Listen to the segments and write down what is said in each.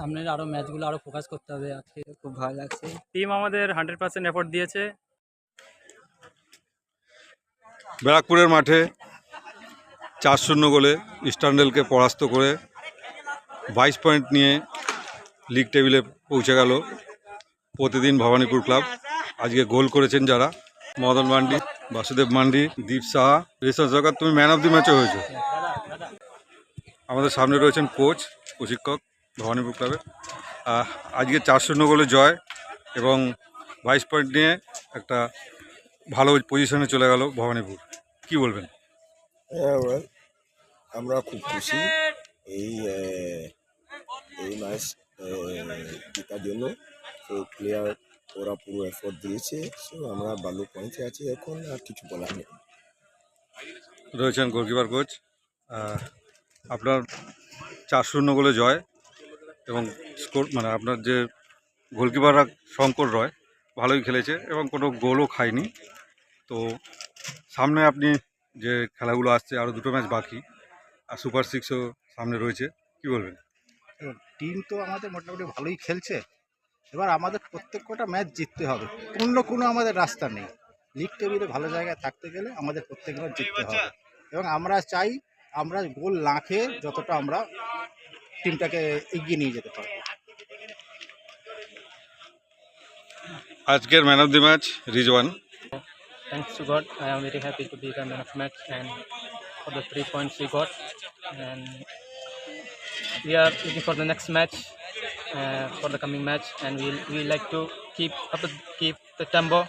সামনের আরও ম্যাচগুলো আরও ফোকাস করতে হবে আজকে। খুব ভালো লাগছে। টিম আমাদের হান্ড্রেড পার্সেন্ট এফোর্ট দিয়েছে। ব্যারাকপুরের মাঠে চার শূন্য গোলে ইস্টার্নডেলকে পরাস্ত করে বাইশ পয়েন্ট নিয়ে লিগ টেবিলে পৌঁছে গেল প্রতিদিন ভবানীপুর ক্লাব আজকে গোল করেছেন যারা। মদন মান্ডি বাসুদেব মান্ডি দীপ সাহা রেশন সরকার তুমি ম্যান অফ দি ম্যাচও হয়েছো। আমাদের সামনে রয়েছেন কোচ প্রশিক্ষক ভবানীপুর ক্লাবের আহ, আজকে চার শূন্য গোলে জয় এবং বাইশ পয়েন্ট নিয়ে একটা ভালো পজিশনে চলে গেল ভবানীপুর। কি বলবেন? আমরা খুব খুশি এই এই ম্যাচ জেতার জন্য। তো প্লেয়ার ওরা পুরো এফোর্ট দিয়েছে সো আমরা ভালো পয়েন্টে আছি এখন আর কিছু বলার নেই। রয়েছেন গোলকিপার কোচ আপনার চার শূন্য গোলে জয় এবং স্কোর মানে আপনার যে গোলকিপাররা শঙ্কর রয় ভালোই খেলেছে এবং কোনো গোলও খায়নি। তো সামনে আপনি যে খেলাগুলো আসছে আরও দুটো ম্যাচ বাকি, আর সুপার সিক্সও সামনে রয়েছে, কি বলবেন? টিম তো আমাদের মোটামুটি ভালোই খেলছে। এবার আমাদের প্রত্যেক কটা ম্যাচ জিততে হবে। অন্য কোনো আমাদের রাস্তা নেই। লিগ টেবিলে ভালো জায়গায় থাকতে গেলে আমাদের প্রত্যেক ম্যাচ জিততে হবে। এবং আমরা চাই, আমরা গোল না খেয়ে যতটা আমরা টিমটাকে এগিয়ে নিয়ে যেতে পারবে আজকের man of the match Rizwan. Thanks to God I am very happy to be the man of match and for the three points we got and we are waiting for the next match for the coming match and will we like to keep up keep the tempo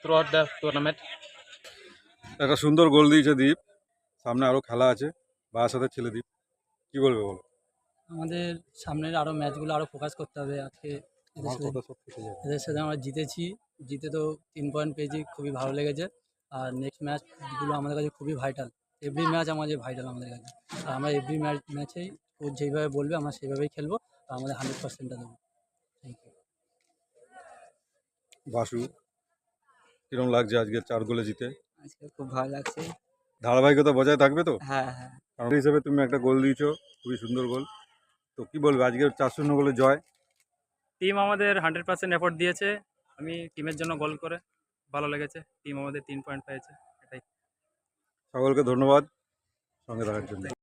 throughout the tournament একটা সুন্দর গোল দিয়েছে দ্বীপ সামনে আরও খেলা আছে। বাসাতে ছেলে দ্বীপ কী বলবে বলো? আমাদের সামনের আরও ম্যাচগুলো আরও ফোকাস করতে হবে আজকে এদের সাথে। এদের আমরা জিতেছি। জিতে তো তিন পয়েন্ট পেয়েছি খুবই ভালো লেগেছে। আর নেক্সট ম্যাচগুলো আমাদের কাছে খুবই ভাইটাল এভরি ম্যাচ আমাদের ভাইটাল আমাদের কাছে। আর আমরা এভরি ম্যাচ ম্যাচেই ও যেইভাবে বলবে আমরা সেইভাবেই খেলব। আর আমাদের হান্ড্রেড পার্সেন্টটা দেবো। থ্যাংক ইউ বাসু কিরম লাগছে আজকে চার গোলে জিতে? আজকে খুব ভালো লাগছে। ধারাবাহিকতা বজায় থাকবে তো? হ্যাঁ হ্যাঁ। কারণ হিসেবে তুমি একটা গোল দিয়েছ খুবই সুন্দর গোল। তো কি বলবে? আজকের চার শূন্য গোলে জয়। টিম আমাদের হান্ড্রেড পার্সেন্ট এফোর্ট দিয়েছে। আমি টিমের জন্য গোল করে ভালো লেগেছে। টিম আমাদের তিন পয়েন্ট পেয়েছে। এটাই। সকলকে ধন্যবাদ। সঙ্গে থাকার জন্য।